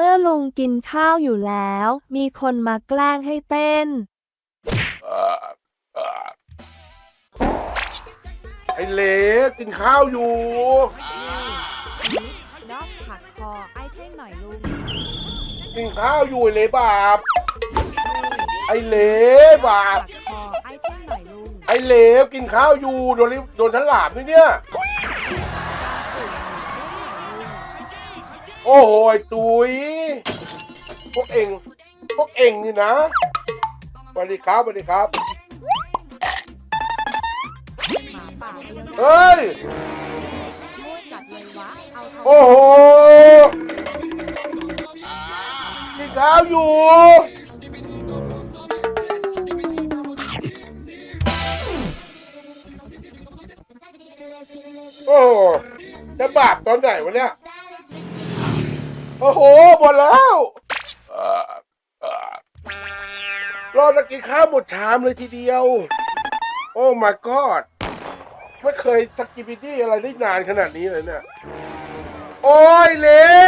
เมื่อลุงกินข้าวอยู่แล้ว มีคนมาแกล้งให้เต้น ไอ้เหลกินข้าวอยู่ ดอกผักคอไอ้เท่งหน่อยลุง กินข้าวอยู่ไอ้เหลบาปไอ้เหลบาปคอไอ้เท่งหน่อยลุง ไอ้เหลวกินข้าวอยู่โดนลิโดนฉลามด้วยเนี่ย โอ้โหไอ้ตุยพวกเองพวกเองนี่นะสวัสดีครับสวัสดีครับ หมาป่าเดียวเฮ้ยมั่วจัดเลยวะ เอาทองโอ้โหกินข้าวอยู่ โอ้โหจะบาปตอนไหนวะเนี่ย โอ้โหหมดแล้วรอดนักกินข้าวหมดชามเลยทีเดียว โอ้ my god ไม่เคยสกิปปิดี้อะไรได้นานขนาดนี้เลยเนี่ย โอ้ยเลย